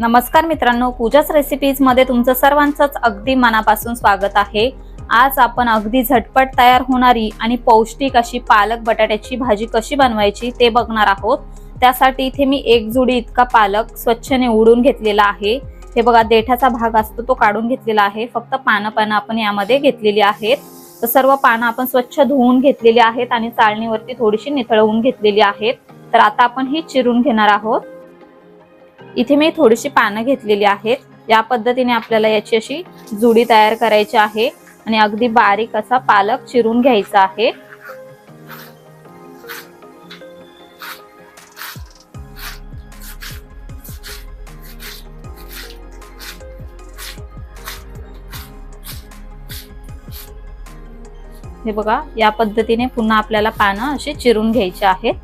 नमस्कार मित्रांनो पूजाच रेसिपीजमध्ये तुमचं सर्वांचंच अगदी मनापासून स्वागत आहे. आज आपण अगदी झटपट तयार होणारी आणि पौष्टिक अशी पालक बटाट्याची भाजी कशी बनवायची ते बघणार आहोत. त्यासाठी इथे मी एक जुडी इतका पालक स्वच्छने उडून घेतलेला आहे. हे बघा देठाचा भाग असतो तो काढून घेतलेला आहे. फक्त पानं पानं आपण यामध्ये घेतलेली आहेत. तर सर्व पानं आपण स्वच्छ धुवून घेतलेली आहेत आणि चाळणीवरती थोडीशी निथळवून घेतलेली आहेत. तर आता आपण ही चिरून घेणार आहोत. इथे मी थोडीशी पानं घेतलेली आहेत. या पद्धतीने आपल्याला याची अशी जुडी तयार करायची आहे आणि अगदी बारीक असा पालक चिरून घ्यायचा आहे. हे बघा या पद्धतीने पुन्हा आपल्याला पानं अशी चिरून घ्यायची आहेत.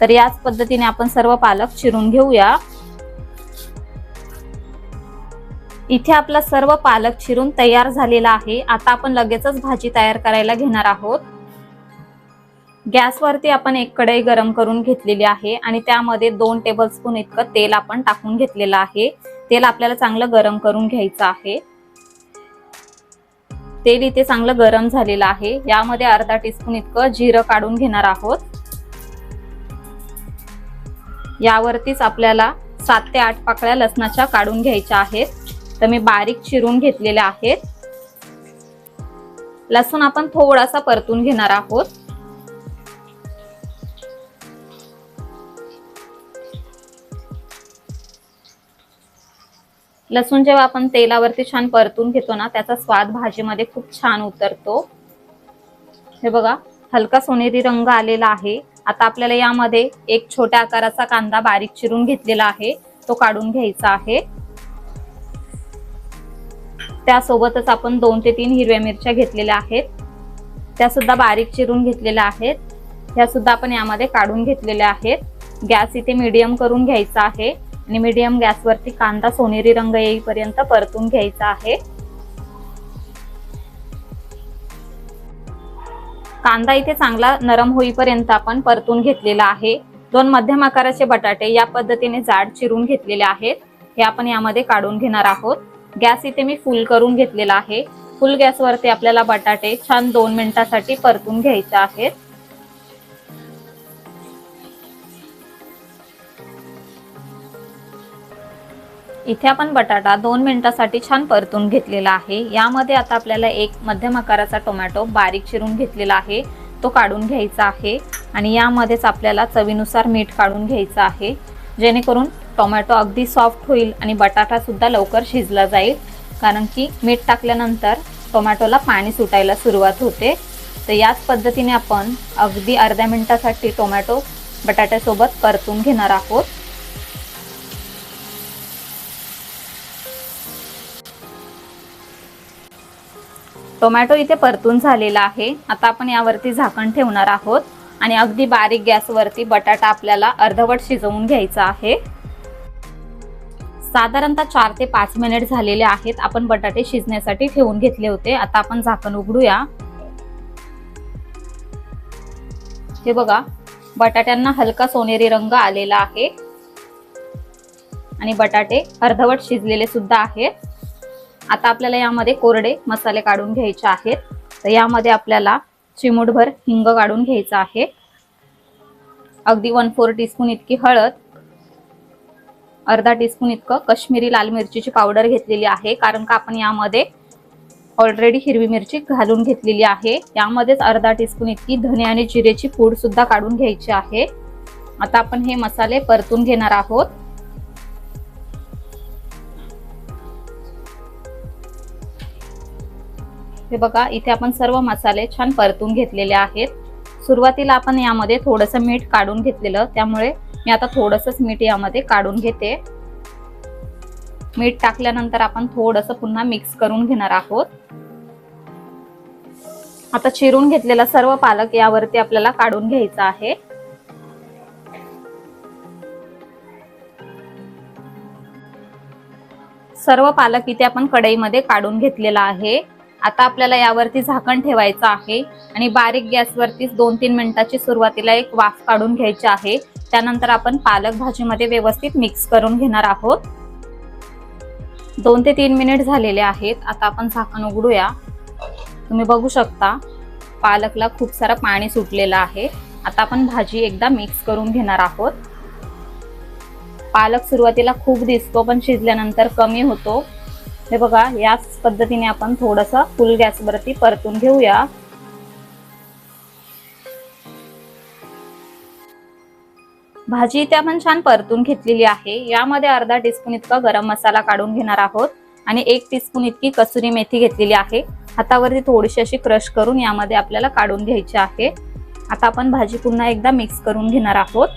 तर याच पद्धतीने आपण सर्व पालक चिरून घेऊया. इथे आपला सर्व पालक चिरून तयार झालेला आहे. आता आपण लगेचच भाजी तयार करायला घेणार आहोत. गॅसवरती आपण एक कढई गरम करून घेतलेली आहे आणि त्यामध्ये दोन टेबलस्पून इतकं तेल आपण टाकून घेतलेलं आहे. तेल आपल्याला चांगलं गरम करून घ्यायचं आहे. तेल इथे चांगलं गरम झालेलं आहे. यामध्ये अर्धा टीस्पून इतकं जिरं काढून घेणार आहोत. यावरतीच आपल्याला सात ते आठ पाकळ्या लसणाच्या काढून घ्यायच्या आहेत. तर मी बारीक चिरून घेतलेल्या आहेत. लसूण आपण थोडासा परतून घेणार आहोत. लसूण जेव्हा आपण तेलावरती छान परतून घेतो ना त्याचा स्वाद भाजीमध्ये खूप छान उतरतो. हे बघा हलका सोनेरी रंग आलेला आहे. आता आपल्याला यामध्ये एक छोट्या आकाराचा कांदा बारीक चिरून घेतलेला आहे. तो काढून घ्यायचा आहे. त्यासोबतच आपण दोन ते तीन हिरव्या मिरच्या घेतलेल्या आहेत. त्या सुद्धा बारीक चिरून घेतलेल्या आहेत. ह्या सुद्धा आपण यामध्ये काढून घेतलेल्या आहेत. गॅस इथे मीडियम करून घ्यायचा आहे आणि मीडियम गॅसवरती कांदा सोनेरी रंग येईपर्यंत परतून घ्यायचा आहे. कांदा इथे चांगला नरम होईपर्यंत आपण परतून घेतलेला आहे. दोन मध्यम आकाराचे बटाटे या पद्धतीने जाड चिरून घेतलेले आहेत. हे आपण यामध्ये काढून घेणार आहोत. गॅस इथे मी फुल करून घेतलेला आहे. फुल गॅसवरती आपल्याला बटाटे छान दोन मिनिटासाठी परतून घ्यायचे आहेत. इथे आपण बटाटा दोन मिनिटासाठी छान परतून घेतलेला आहे. यामध्ये आता आपल्याला एक मध्यम आकाराचा टोमॅटो बारीक चिरून घेतलेला आहे. तो काढून घ्यायचा आहे आणि यामध्येच आपल्याला चवीनुसार मीठ काढून घ्यायचं आहे. जेणेकरून टोमॅटो अगदी सॉफ्ट होईल आणि बटाटासुद्धा लवकर शिजला जाईल. कारण की मीठ टाकल्यानंतर टोमॅटोला पाणी सुटायला सुरुवात होते. तर याच पद्धतीने आपण अगदी अर्ध्या मिनटासाठी टोमॅटो बटाट्यासोबत परतून घेणार आहोत. टोमॅटो इथे परतून झालेला आहे. आता आपण यावरती झाकण ठेवणार आहोत आणि अगदी बारीक गॅसवरती बटाटा आपल्याला अर्धवट शिजवून घ्यायचा आहे. साधारणतः चार ते पाच मिनिट झालेले आहेत. आपण बटाटे शिजण्यासाठी ठेवून घेतले होते. आता आपण झाकण उघडूया. हे बघा बटाट्यांना हलका सोनेरी रंग आलेला आहे. आणि बटाटे अर्धवट शिजलेले सुद्धा आहेत. आता आपल्याला यामध्ये कोरडे मसाले काढून घ्यायचे आहेत. तर यामध्ये आपल्याला चिमूटभर हिंग काढून घ्यायचं आहे. अगदी वन फोर टीस्पून इतकी हळद. अर्धा टीस्पून इतकं कश्मीरी लाल मिरचीची पावडर घेतलेली आहे. कारण का आपण यामध्ये ऑलरेडी हिरवी मिरची घालून घेतलेली आहे. यामध्येच अर्धा टीस्पून इतकी धने आणि जिरेची पूड सुद्धा काढून घ्यायची आहे. आता आपण हे मसाले परतून घेणार आहोत. हे बघा इथे आपण सर्व मसाले छान परतून घेतलेले आहेत. सुरुवातीला आपण यामध्ये थोडंसं मीठ काढून घेतलेलं त्यामुळे मी आता थोडंसंच मीठ यामध्ये काढून घेते. मीठ टाकल्यानंतर आपण थोडंसं पुन्हा मिक्स करून घेणार आहोत. आता चिरून घेतलेला सर्व पालक यावरती आपल्याला काढून घ्यायचा आहे. सर्व पालक इथे आपण कढईमध्ये काढून घेतलेला आहे. आता आपल्याला यावरती झाकण ठेवायचं आहे आणि बारीक गॅसवरतीच दोन तीन मिनिटाची सुरुवातीला एक वाफ काढून घ्यायची आहे. त्यानंतर आपण पालक भाजीमध्ये व्यवस्थित मिक्स करून घेणार आहोत. दोन ते तीन मिनिट झालेले आहेत. आता आपण झाकण उघडूया. तुम्ही बघू शकता पालकला खूप सारं पाणी सुटलेलं आहे. आता आपण भाजी एकदा मिक्स करून घेणार आहोत. पालक सुरुवातीला खूप दिसतो पण शिजल्यानंतर कमी होतो. हे बघा याच पद्धतीने आपण थोडंसं फुल गॅसवरती परतून घेऊया. भाजी इथे आपण छान परतून घेतलेली आहे. यामध्ये अर्धा टीस्पून इतका गरम मसाला काढून घेणार आहोत आणि एक टीस्पून इतकी कसुरी मेथी घेतलेली आहे. हातावरती थोडीशी अशी क्रश करून यामध्ये आपल्याला काढून घ्यायची आहे. आता आपण भाजी पुन्हा एकदा मिक्स करून घेणार आहोत.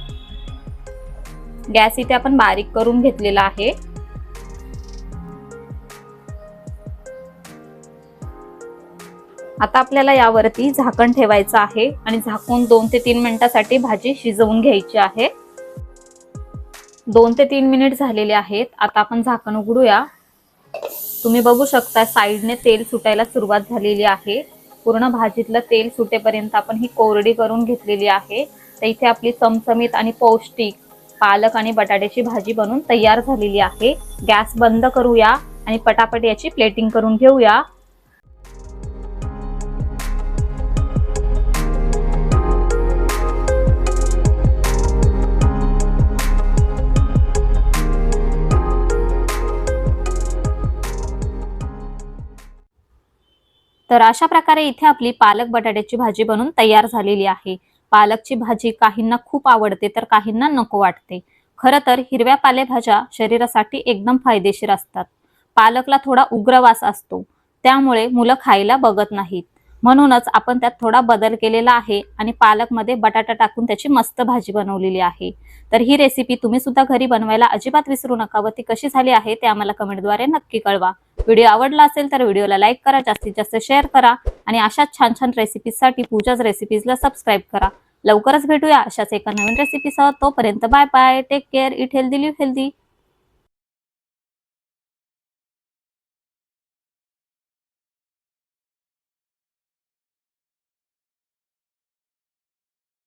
गॅस इथे आपण बारीक करून घेतलेला आहे. आता आपल्याला यावरती झाकण ठेवायचं आहे आणि झाकून दोन ते तीन मिनिटासाठी भाजी शिजवून घ्यायची आहे. दोन ते तीन मिनिट झालेले आहेत. आता आपण झाकण उघडूया. तुम्ही बघू शकता साईडने तेल सुटायला सुरुवात झालेली आहे. पूर्ण भाजीतलं तेल सुटेपर्यंत आपण ही कोरडी करून घेतलेली आहे. तर इथे आपली चमचमीत आणि पौष्टिक पालक आणि बटाट्याची भाजी बनून तयार झालेली आहे. गॅस बंद करूया आणि पटापट याची प्लेटिंग करून घेऊया. तर अशा प्रकारे इथे आपली पालक बटाट्याची भाजी बनून तयार झालेली आहे. पालकची भाजी काहींना खूप आवडते तर काहींना नको वाटते. खरं तर हिरव्या पालेभाज्या शरीरासाठी एकदम फायदेशीर असतात. पालकला थोडा उग्र वास असतो. त्यामुळे मुलं खायला बघत नाहीत. म्हणूनच आपण त्यात थोडा बदल केलेला आहे आणि पालकमध्ये बटाटा टाकून त्याची मस्त भाजी बनवलेली आहे. तर ही रेसिपी तुम्ही सुद्धा घरी बनवायला अजिबात विसरू नका व ती कशी झाली आहे ते आम्हाला कमेंटद्वारे नक्की कळवा. व्हिडिओ आवडला असेल तर व्हिडिओला लाईक करा जास्तीत जास्त शेअर करा आणि अशाच छान छान रेसिपीजसाठी पूजाच रेसिपीजला सबस्क्राईब करा. लवकरच भेटूया अशाच एका नवीन रेसिपीसह तोपर्यंत bye bye take care eat healthy live healthy